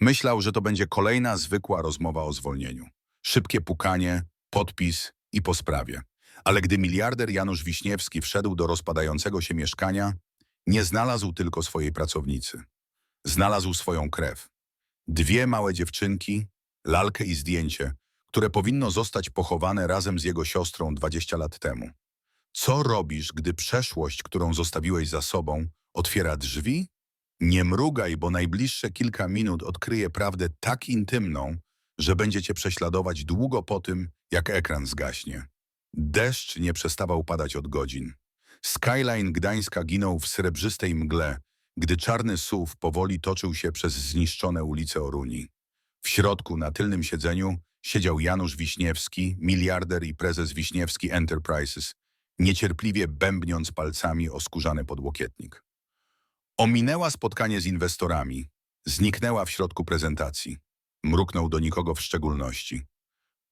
Myślał, że to będzie kolejna zwykła rozmowa o zwolnieniu. Szybkie pukanie, podpis i po sprawie. Ale gdy miliarder Janusz Wiśniewski wszedł do rozpadającego się mieszkania, nie znalazł tylko swojej pracownicy. Znalazł swoją krew. Dwie małe dziewczynki, lalkę i zdjęcie, które powinno zostać pochowane razem z jego siostrą 20 lat temu. Co robisz, gdy przeszłość, którą zostawiłeś za sobą, otwiera drzwi? Nie mrugaj, bo najbliższe kilka minut odkryje prawdę tak intymną, że będzie cię prześladować długo po tym, jak ekran zgaśnie. Deszcz nie przestawał padać od godzin. Skyline Gdańska ginął w srebrzystej mgle, gdy czarny SUV powoli toczył się przez zniszczone ulice Oruni. W środku, na tylnym siedzeniu, siedział Janusz Wiśniewski, miliarder i prezes Wiśniewski Enterprises, niecierpliwie bębniąc palcami o skórzany podłokietnik. Ominęła spotkanie z inwestorami, zniknęła w środku prezentacji. Mruknął do nikogo w szczególności.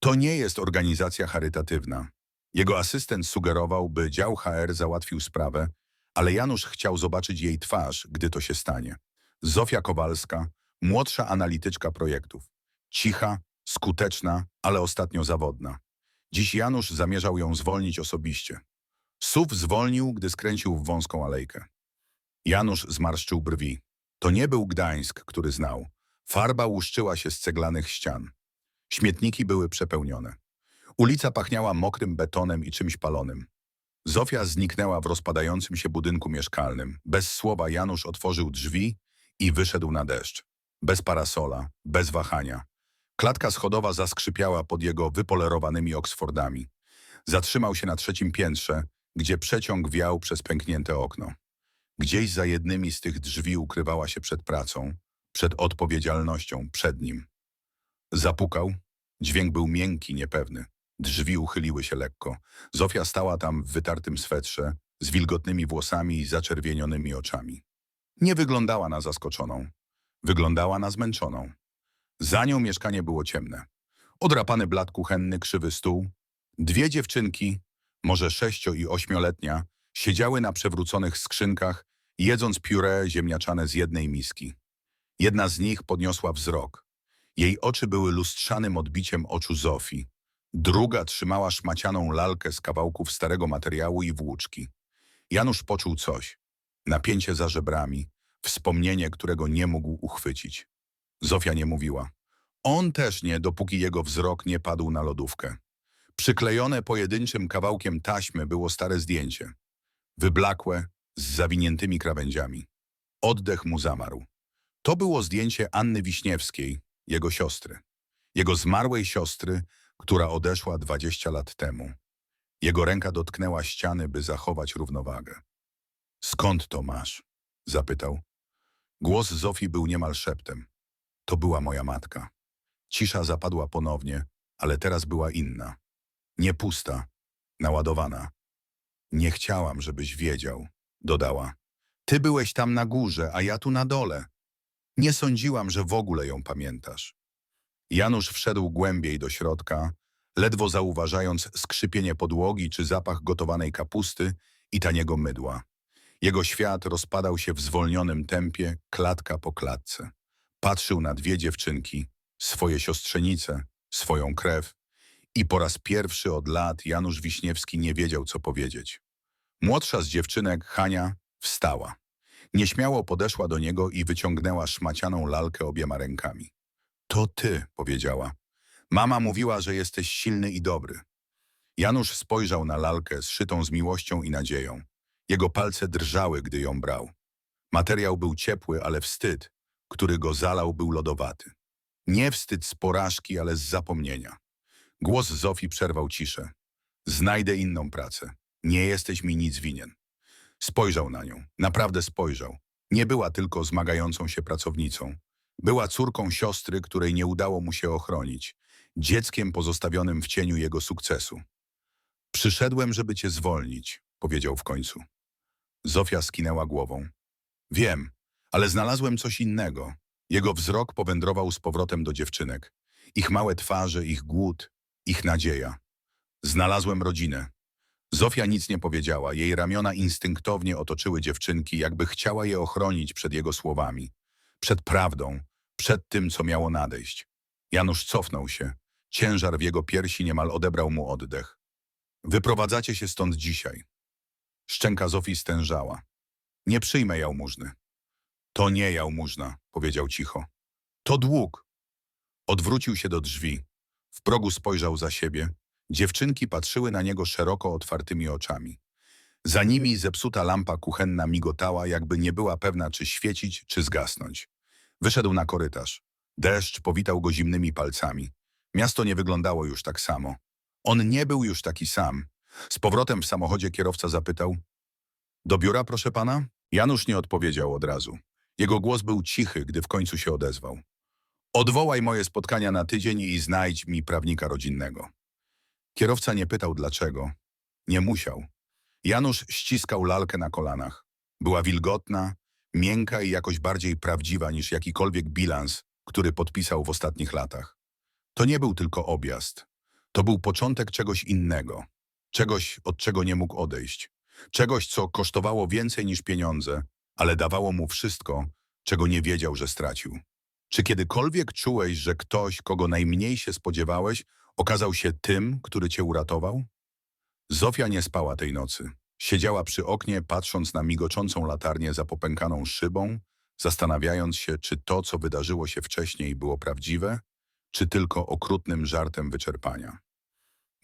To nie jest organizacja charytatywna. Jego asystent sugerował, by dział HR załatwił sprawę, ale Janusz chciał zobaczyć jej twarz, gdy to się stanie. Zofia Kowalska, młodsza analityczka projektów. Cicha, skuteczna, ale ostatnio zawodna. Dziś Janusz zamierzał ją zwolnić osobiście. SUV zwolnił, gdy skręcił w wąską alejkę. Janusz zmarszczył brwi. To nie był Gdańsk, który znał. Farba łuszczyła się z ceglanych ścian. Śmietniki były przepełnione. Ulica pachniała mokrym betonem i czymś palonym. Zofia zniknęła w rozpadającym się budynku mieszkalnym. Bez słowa Janusz otworzył drzwi i wyszedł na deszcz. Bez parasola, bez wahania. Klatka schodowa zaskrzypiała pod jego wypolerowanymi Oksfordami. Zatrzymał się na trzecim piętrze, gdzie przeciąg wiał przez pęknięte okno. Gdzieś za jednymi z tych drzwi ukrywała się przed pracą, przed odpowiedzialnością, przed nim. Zapukał. Dźwięk był miękki, niepewny. Drzwi uchyliły się lekko. Zofia stała tam w wytartym swetrze, z wilgotnymi włosami i zaczerwienionymi oczami. Nie wyglądała na zaskoczoną. Wyglądała na zmęczoną. Za nią mieszkanie było ciemne. Odrapany blat kuchenny, krzywy stół. Dwie dziewczynki, może sześcio- i ośmioletnia, siedziały na przewróconych skrzynkach, jedząc pióre ziemniaczane z jednej miski. Jedna z nich podniosła wzrok. Jej oczy były lustrzanym odbiciem oczu Zofii. Druga trzymała szmacianą lalkę z kawałków starego materiału i włóczki. Janusz poczuł coś. Napięcie za żebrami, wspomnienie, którego nie mógł uchwycić. Zofia nie mówiła. On też nie, dopóki jego wzrok nie padł na lodówkę. Przyklejone pojedynczym kawałkiem taśmy było stare zdjęcie. Wyblakłe, z zawiniętymi krawędziami. Oddech mu zamarł. To było zdjęcie Anny Wiśniewskiej, jego siostry. Jego zmarłej siostry, która odeszła 20 lat temu. Jego ręka dotknęła ściany, by zachować równowagę. Skąd to masz? zapytał. Głos Zofii był niemal szeptem. To była moja matka. Cisza zapadła ponownie, ale teraz była inna. Nie pusta, naładowana. Nie chciałam, żebyś wiedział, dodała. Ty byłeś tam na górze, a ja tu na dole. Nie sądziłam, że w ogóle ją pamiętasz. Janusz wszedł głębiej do środka, ledwo zauważając skrzypienie podłogi czy zapach gotowanej kapusty i taniego mydła. Jego świat rozpadał się w zwolnionym tempie, klatka po klatce. Patrzył na dwie dziewczynki, swoje siostrzenice, swoją krew i po raz pierwszy od lat Janusz Wiśniewski nie wiedział, co powiedzieć. Młodsza z dziewczynek, Hania, wstała. Nieśmiało podeszła do niego i wyciągnęła szmacianą lalkę obiema rękami. To ty, powiedziała. Mama mówiła, że jesteś silny i dobry. Janusz spojrzał na lalkę zszytą z miłością i nadzieją. Jego palce drżały, gdy ją brał. Materiał był ciepły, ale wstyd, który go zalał, był lodowaty. Nie wstyd z porażki, ale z zapomnienia. Głos Zofii przerwał ciszę. Znajdę inną pracę. Nie jesteś mi nic winien. Spojrzał na nią. Naprawdę spojrzał. Nie była tylko zmagającą się pracownicą. Była córką siostry, której nie udało mu się ochronić. Dzieckiem pozostawionym w cieniu jego sukcesu. Przyszedłem, żeby cię zwolnić, powiedział w końcu. Zofia skinęła głową. Wiem, ale znalazłem coś innego. Jego wzrok powędrował z powrotem do dziewczynek. Ich małe twarze, ich głód, ich nadzieja. Znalazłem rodzinę. Zofia nic nie powiedziała. Jej ramiona instynktownie otoczyły dziewczynki, jakby chciała je ochronić przed jego słowami. Przed prawdą, przed tym, co miało nadejść. Janusz cofnął się. Ciężar w jego piersi niemal odebrał mu oddech. Wyprowadzacie się stąd dzisiaj. Szczęka Zofii stężała. Nie przyjmę jałmużny. To nie jałmużna, powiedział cicho. To dług. Odwrócił się do drzwi. W progu spojrzał za siebie. Dziewczynki patrzyły na niego szeroko otwartymi oczami. Za nimi zepsuta lampa kuchenna migotała, jakby nie była pewna, czy świecić, czy zgasnąć. Wyszedł na korytarz. Deszcz powitał go zimnymi palcami. Miasto nie wyglądało już tak samo. On nie był już taki sam. Z powrotem w samochodzie kierowca zapytał – Do biura, proszę pana? Janusz nie odpowiedział od razu. Jego głos był cichy, gdy w końcu się odezwał. Odwołaj moje spotkania na tydzień i znajdź mi prawnika rodzinnego. Kierowca nie pytał dlaczego. Nie musiał. Janusz ściskał lalkę na kolanach. Była wilgotna, miękka i jakoś bardziej prawdziwa niż jakikolwiek bilans, który podpisał w ostatnich latach. To nie był tylko objazd. To był początek czegoś innego. Czegoś, od czego nie mógł odejść. Czegoś, co kosztowało więcej niż pieniądze, ale dawało mu wszystko, czego nie wiedział, że stracił. Czy kiedykolwiek czułeś, że ktoś, kogo najmniej się spodziewałeś, okazał się tym, który cię uratował? Zofia nie spała tej nocy. Siedziała przy oknie, patrząc na migoczącą latarnię za popękaną szybą, zastanawiając się, czy to, co wydarzyło się wcześniej, było prawdziwe, czy tylko okrutnym żartem wyczerpania.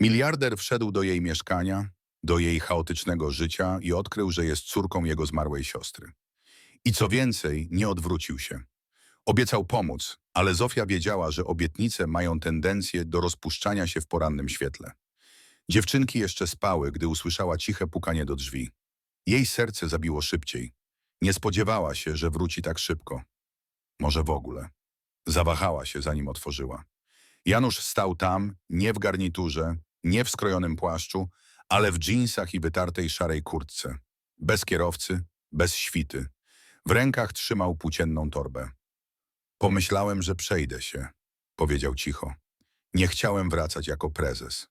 Miliarder wszedł do jej mieszkania, do jej chaotycznego życia i odkrył, że jest córką jego zmarłej siostry. I co więcej, nie odwrócił się. Obiecał pomóc, ale Zofia wiedziała, że obietnice mają tendencję do rozpuszczania się w porannym świetle. Dziewczynki jeszcze spały, gdy usłyszała ciche pukanie do drzwi. Jej serce zabiło szybciej. Nie spodziewała się, że wróci tak szybko. Może w ogóle. Zawahała się, zanim otworzyła. Janusz stał tam, nie w garniturze, nie w skrojonym płaszczu, ale w dżinsach i wytartej szarej kurtce. Bez kierowcy, bez świty. W rękach trzymał płócienną torbę. Pomyślałem, że przejdę się, powiedział cicho. Nie chciałem wracać jako prezes.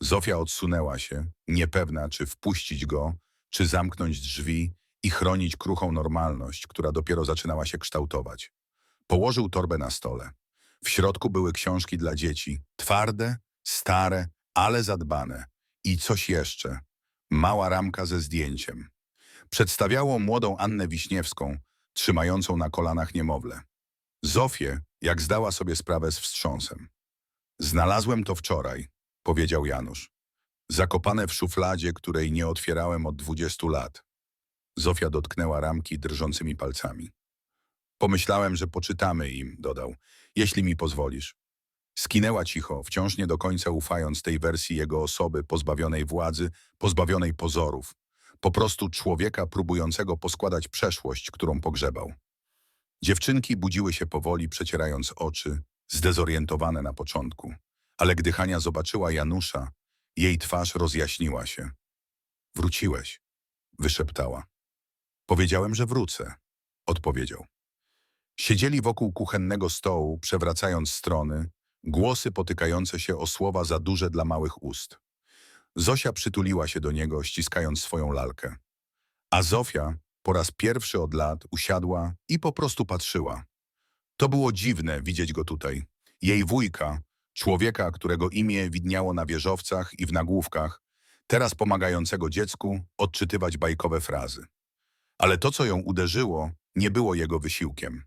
Zofia odsunęła się, niepewna, czy wpuścić go, czy zamknąć drzwi i chronić kruchą normalność, która dopiero zaczynała się kształtować. Położył torbę na stole. W środku były książki dla dzieci, twarde, stare, ale zadbane. I coś jeszcze. Mała ramka ze zdjęciem. Przedstawiało młodą Annę Wiśniewską, trzymającą na kolanach niemowlę. Zofię, jak zdała sobie sprawę z wstrząsem. Znalazłem to wczoraj, powiedział Janusz. Zakopane w szufladzie, której nie otwierałem od dwudziestu lat. Zofia dotknęła ramki drżącymi palcami. Pomyślałem, że poczytamy im, dodał, jeśli mi pozwolisz. Skinęła cicho, wciąż nie do końca ufając tej wersji jego osoby pozbawionej władzy, pozbawionej pozorów. Po prostu człowieka próbującego poskładać przeszłość, którą pogrzebał. Dziewczynki budziły się powoli, przecierając oczy, zdezorientowane na początku. Ale gdy Hania zobaczyła Janusza, jej twarz rozjaśniła się. Wróciłeś, wyszeptała. Powiedziałem, że wrócę, odpowiedział. Siedzieli wokół kuchennego stołu, przewracając strony, głosy potykające się o słowa za duże dla małych ust. Zosia przytuliła się do niego, ściskając swoją lalkę. A Zofia po raz pierwszy od lat usiadła i po prostu patrzyła. To było dziwne widzieć go tutaj. Jej wujka, człowieka, którego imię widniało na wieżowcach i w nagłówkach, teraz pomagającego dziecku odczytywać bajkowe frazy. Ale to, co ją uderzyło, nie było jego wysiłkiem.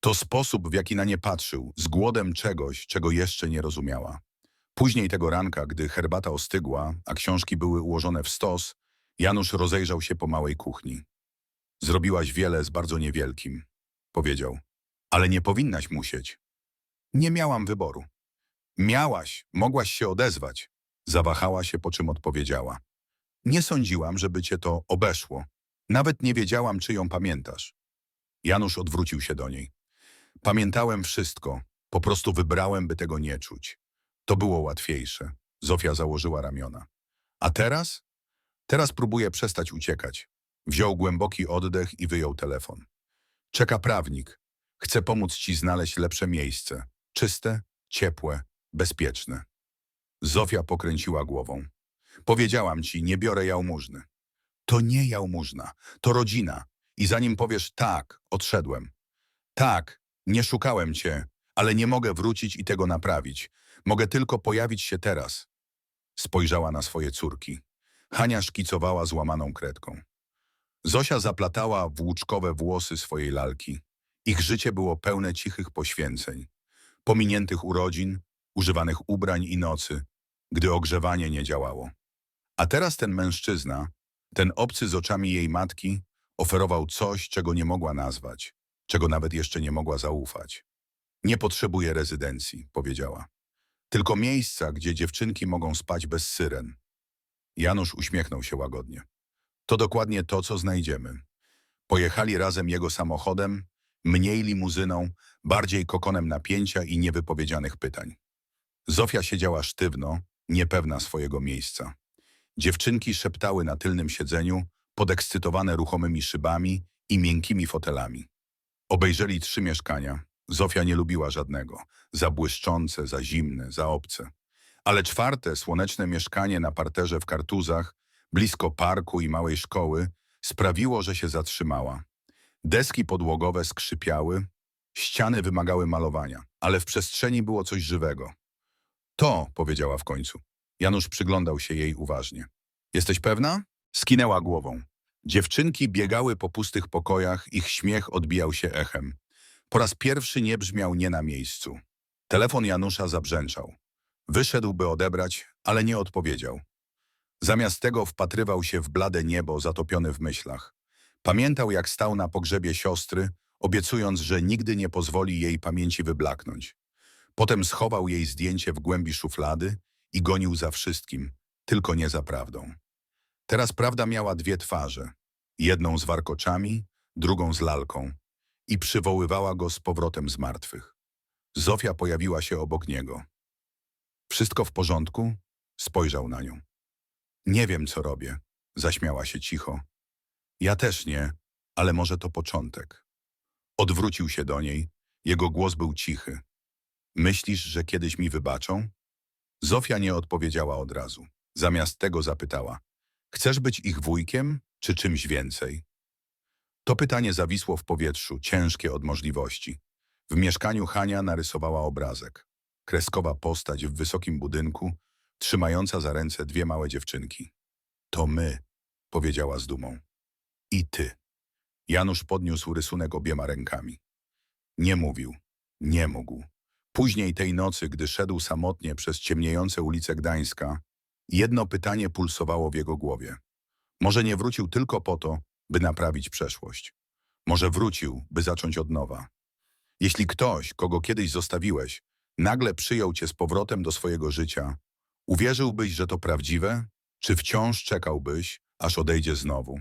To sposób, w jaki na nie patrzył, z głodem czegoś, czego jeszcze nie rozumiała. Później tego ranka, gdy herbata ostygła, a książki były ułożone w stos, Janusz rozejrzał się po małej kuchni. Zrobiłaś wiele z bardzo niewielkim, powiedział. Ale nie powinnaś musieć. Nie miałam wyboru. Miałaś, mogłaś się odezwać. Zawahała się, po czym odpowiedziała. Nie sądziłam, żeby cię to obeszło. Nawet nie wiedziałam, czy ją pamiętasz. Janusz odwrócił się do niej. Pamiętałem wszystko. Po prostu wybrałem, by tego nie czuć. To było łatwiejsze. Zofia założyła ramiona. A teraz? Teraz próbuję przestać uciekać. Wziął głęboki oddech i wyjął telefon. Czeka prawnik. Chce pomóc ci znaleźć lepsze miejsce. Czyste, ciepłe, bezpieczne. Zofia pokręciła głową. Powiedziałam ci, nie biorę jałmużny. To nie jałmużna, to rodzina. I zanim powiesz tak, odszedłem. Tak, Nie szukałem cię, ale nie mogę wrócić i tego naprawić. Mogę tylko pojawić się teraz. Spojrzała na swoje córki. Hania szkicowała złamaną kredką. Zosia zaplatała włóczkowe włosy swojej lalki. Ich życie było pełne cichych poświęceń, pominiętych urodzin, używanych ubrań i nocy, gdy ogrzewanie nie działało. A teraz ten mężczyzna, ten obcy z oczami jej matki, oferował coś, czego nie mogła nazwać, czego nawet jeszcze nie mogła zaufać. Nie potrzebuję rezydencji, powiedziała. Tylko miejsca, gdzie dziewczynki mogą spać bez syren. Janusz uśmiechnął się łagodnie. To dokładnie to, co znajdziemy. Pojechali razem jego samochodem, mniej limuzyną, bardziej kokonem napięcia i niewypowiedzianych pytań. Zofia siedziała sztywno, niepewna swojego miejsca. Dziewczynki szeptały na tylnym siedzeniu, podekscytowane ruchomymi szybami i miękkimi fotelami. Obejrzeli trzy mieszkania. Zofia nie lubiła żadnego. Za błyszczące, za zimne, za obce. Ale czwarte, słoneczne mieszkanie na parterze w Kartuzach, blisko parku i małej szkoły, sprawiło, że się zatrzymała. Deski podłogowe skrzypiały, ściany wymagały malowania, ale w przestrzeni było coś żywego. To, powiedziała w końcu. Janusz przyglądał się jej uważnie. Jesteś pewna? Skinęła głową. Dziewczynki biegały po pustych pokojach, ich śmiech odbijał się echem. Po raz pierwszy nie brzmiał nie na miejscu. Telefon Janusza zabrzęczał. Wyszedł, by odebrać, ale nie odpowiedział. Zamiast tego wpatrywał się w blade niebo, zatopiony w myślach. Pamiętał, jak stał na pogrzebie siostry, obiecując, że nigdy nie pozwoli jej pamięci wyblaknąć. Potem schował jej zdjęcie w głębi szuflady i gonił za wszystkim, tylko nie za prawdą. Teraz prawda miała dwie twarze. Jedną z warkoczami, drugą z lalką i przywoływała go z powrotem z martwych. Zofia pojawiła się obok niego. Wszystko w porządku? Spojrzał na nią. Nie wiem, co robię, zaśmiała się cicho. Ja też nie, ale może to początek. Odwrócił się do niej, jego głos był cichy. Myślisz, że kiedyś mi wybaczą? Zofia nie odpowiedziała od razu. Zamiast tego zapytała. Chcesz być ich wujkiem, czy czymś więcej? To pytanie zawisło w powietrzu, ciężkie od możliwości. W mieszkaniu Hania narysowała obrazek. Kreskowa postać w wysokim budynku, trzymająca za ręce dwie małe dziewczynki. To my, powiedziała z dumą. I ty. Janusz podniósł rysunek obiema rękami. Nie mówił, nie mógł. Później tej nocy, gdy szedł samotnie przez ciemniejące ulice Gdańska, jedno pytanie pulsowało w jego głowie. Może nie wrócił tylko po to, by naprawić przeszłość. Może wrócił, by zacząć od nowa. Jeśli ktoś, kogo kiedyś zostawiłeś, nagle przyjął cię z powrotem do swojego życia, uwierzyłbyś, że to prawdziwe, czy wciąż czekałbyś, aż odejdzie znowu?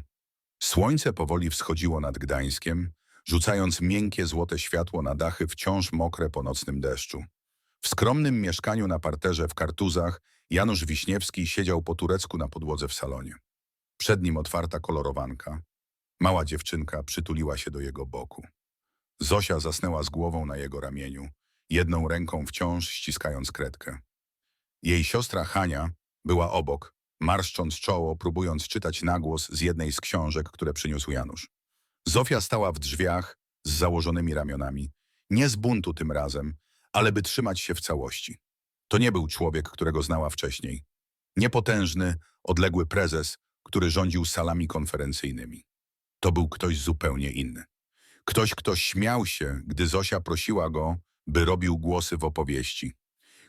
Słońce powoli wschodziło nad Gdańskiem, rzucając miękkie złote światło na dachy wciąż mokre po nocnym deszczu. W skromnym mieszkaniu na parterze w Kartuzach Janusz Wiśniewski siedział po turecku na podłodze w salonie. Przed nim otwarta kolorowanka. Mała dziewczynka przytuliła się do jego boku. Zosia zasnęła z głową na jego ramieniu, jedną ręką wciąż ściskając kredkę. Jej siostra Hania była obok, marszcząc czoło, próbując czytać nagłos z jednej z książek, które przyniósł Janusz. Zofia stała w drzwiach z założonymi ramionami. Nie z buntu tym razem, ale by trzymać się w całości. To nie był człowiek, którego znała wcześniej. Niepotężny, odległy prezes, który rządził salami konferencyjnymi. To był ktoś zupełnie inny. Ktoś, kto śmiał się, gdy Zosia prosiła go, by robił głosy w opowieści.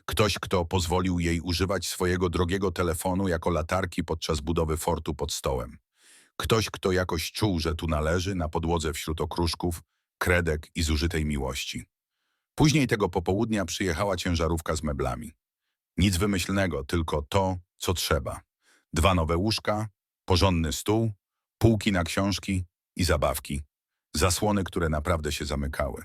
Ktoś, kto pozwolił jej używać swojego drogiego telefonu jako latarki podczas budowy fortu pod stołem. Ktoś, kto jakoś czuł, że tu należy, na podłodze wśród okruszków, kredek i zużytej miłości. Później tego popołudnia przyjechała ciężarówka z meblami. Nic wymyślnego, tylko to, co trzeba. Dwa nowe łóżka, porządny stół, półki na książki i zabawki. Zasłony, które naprawdę się zamykały.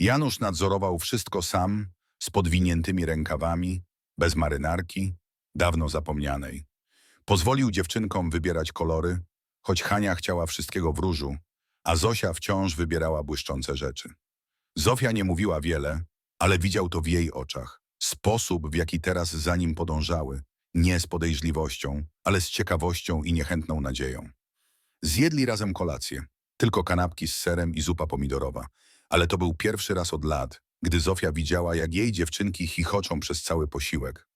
Janusz nadzorował wszystko sam, z podwiniętymi rękawami, bez marynarki, dawno zapomnianej. Pozwolił dziewczynkom wybierać kolory, choć Hania chciała wszystkiego w różu, a Zosia wciąż wybierała błyszczące rzeczy. Zofia nie mówiła wiele, ale widział to w jej oczach. Sposób, w jaki teraz za nim podążały, nie z podejrzliwością, ale z ciekawością i niechętną nadzieją. Zjedli razem kolację, tylko kanapki z serem i zupa pomidorowa, Ale to był pierwszy raz od lat, gdy Zofia widziała, jak jej dziewczynki chichoczą przez cały posiłek.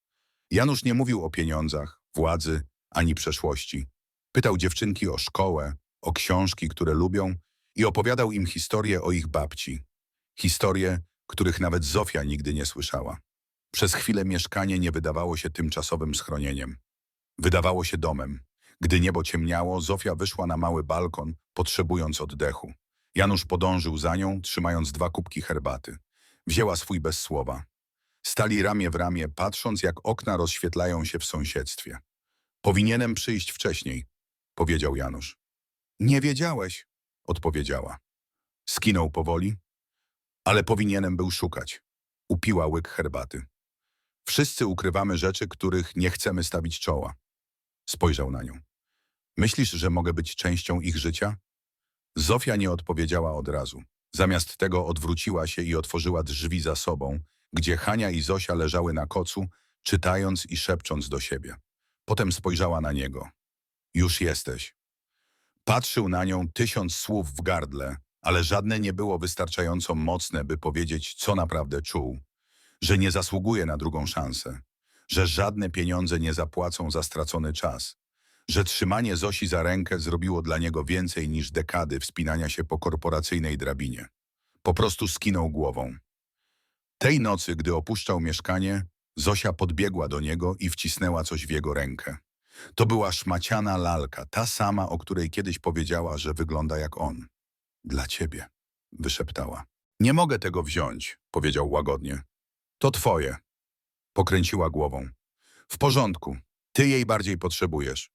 Janusz nie mówił o pieniądzach, władzy ani przeszłości. Pytał dziewczynki o szkołę, o książki, które lubią i opowiadał im historię o ich babci. Historie, których nawet Zofia nigdy nie słyszała. Przez chwilę mieszkanie nie wydawało się tymczasowym schronieniem. Wydawało się domem. Gdy niebo ciemniało, Zofia wyszła na mały balkon, potrzebując oddechu. Janusz podążył za nią, trzymając dwa kubki herbaty. Wzięła swój bez słowa. Stali ramię w ramię, patrząc jak okna rozświetlają się w sąsiedztwie. Powinienem przyjść wcześniej, powiedział Janusz. Nie wiedziałeś, odpowiedziała. Skinął powoli, ale powinienem był szukać. Upiła łyk herbaty. Wszyscy ukrywamy rzeczy, których nie chcemy stawić czoła. Spojrzał na nią. Myślisz, że mogę być częścią ich życia? Zofia nie odpowiedziała od razu. Zamiast tego odwróciła się i otworzyła drzwi za sobą, gdzie Hania i Zosia leżały na kocu, czytając i szepcząc do siebie. Potem spojrzała na niego. Już jesteś. Patrzył na nią tysiąc słów w gardle, ale żadne nie było wystarczająco mocne, by powiedzieć, co naprawdę czuł. Że nie zasługuje na drugą szansę. Że żadne pieniądze nie zapłacą za stracony czas. Że trzymanie Zosi za rękę zrobiło dla niego więcej niż dekady wspinania się po korporacyjnej drabinie. Po prostu skinął głową. Tej nocy, gdy opuszczał mieszkanie, Zosia podbiegła do niego i wcisnęła coś w jego rękę. To była szmaciana lalka, ta sama, o której kiedyś powiedziała, że wygląda jak on. Dla ciebie, wyszeptała. Nie mogę tego wziąć, powiedział łagodnie. To twoje. Pokręciła głową. W porządku, ty jej bardziej potrzebujesz.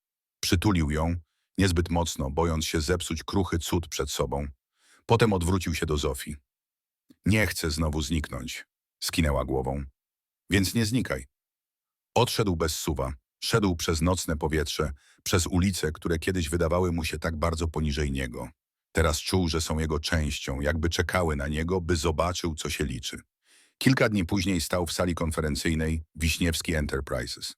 Przytulił ją, niezbyt mocno, bojąc się zepsuć kruchy cud przed sobą. Potem odwrócił się do Zofii. Nie chcę znowu zniknąć, skinęła głową. Więc nie znikaj. Odszedł bez suwa. Szedł przez nocne powietrze, przez ulice, które kiedyś wydawały mu się tak bardzo poniżej niego. Teraz czuł, że są jego częścią, jakby czekały na niego, by zobaczył, co się liczy. Kilka dni później stał w sali konferencyjnej Wiśniewski Enterprises.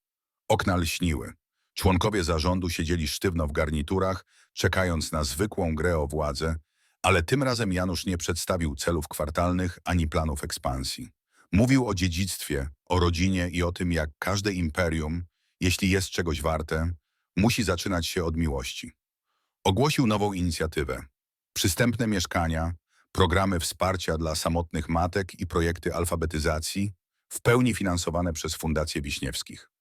Okna lśniły. Członkowie zarządu siedzieli sztywno w garniturach, czekając na zwykłą grę o władzę, ale tym razem Janusz nie przedstawił celów kwartalnych ani planów ekspansji. Mówił o dziedzictwie, o rodzinie i o tym, jak każde imperium, jeśli jest czegoś warte, musi zaczynać się od miłości. Ogłosił nową inicjatywę. Przystępne mieszkania, programy wsparcia dla samotnych matek i projekty alfabetyzacji, w pełni finansowane przez Fundację Wiśniewskich.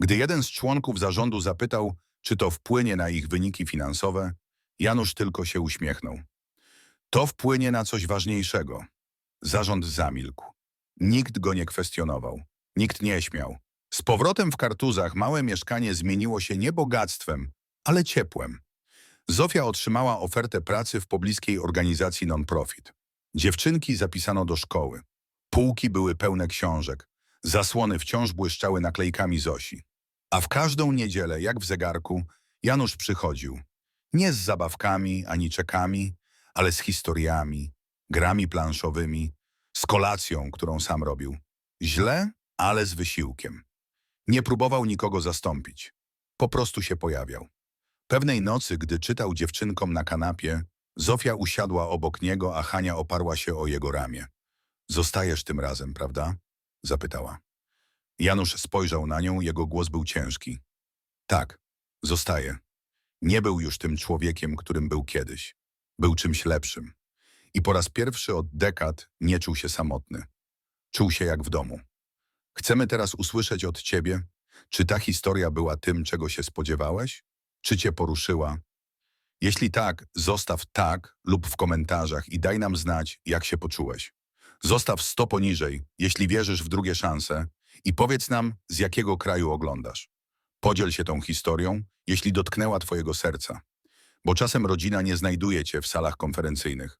Gdy jeden z członków zarządu zapytał, czy to wpłynie na ich wyniki finansowe, Janusz tylko się uśmiechnął. To wpłynie na coś ważniejszego. Zarząd zamilkł. Nikt go nie kwestionował. Nikt nie śmiał. Z powrotem w kartuzach małe mieszkanie zmieniło się nie bogactwem, ale ciepłem. Zofia otrzymała ofertę pracy w pobliskiej organizacji non-profit. Dziewczynki zapisano do szkoły. Półki były pełne książek. Zasłony wciąż błyszczały naklejkami Zosi. A w każdą niedzielę, jak w zegarku, Janusz przychodził. Nie z zabawkami ani czekami, ale z historiami, grami planszowymi, z kolacją, którą sam robił. Źle, ale z wysiłkiem. Nie próbował nikogo zastąpić. Po prostu się pojawiał. Pewnej nocy, gdy czytał dziewczynkom na kanapie, Zofia usiadła obok niego, a Hania oparła się o jego ramię. Zostajesz tym razem, prawda? Zapytała. Janusz spojrzał na nią, jego głos był ciężki. Tak, zostaję. Nie był już tym człowiekiem, którym był kiedyś. Był czymś lepszym. I po raz pierwszy od dekad nie czuł się samotny. Czuł się jak w domu. Chcemy teraz usłyszeć od ciebie, czy ta historia była tym, czego się spodziewałeś? Czy cię poruszyła? Jeśli tak, zostaw tak lub w komentarzach i daj nam znać, jak się poczułeś. Zostaw 100 poniżej, jeśli wierzysz w drugie szanse i powiedz nam, z jakiego kraju oglądasz. Podziel się tą historią, jeśli dotknęła twojego serca. Bo czasem rodzina nie znajduje cię w salach konferencyjnych.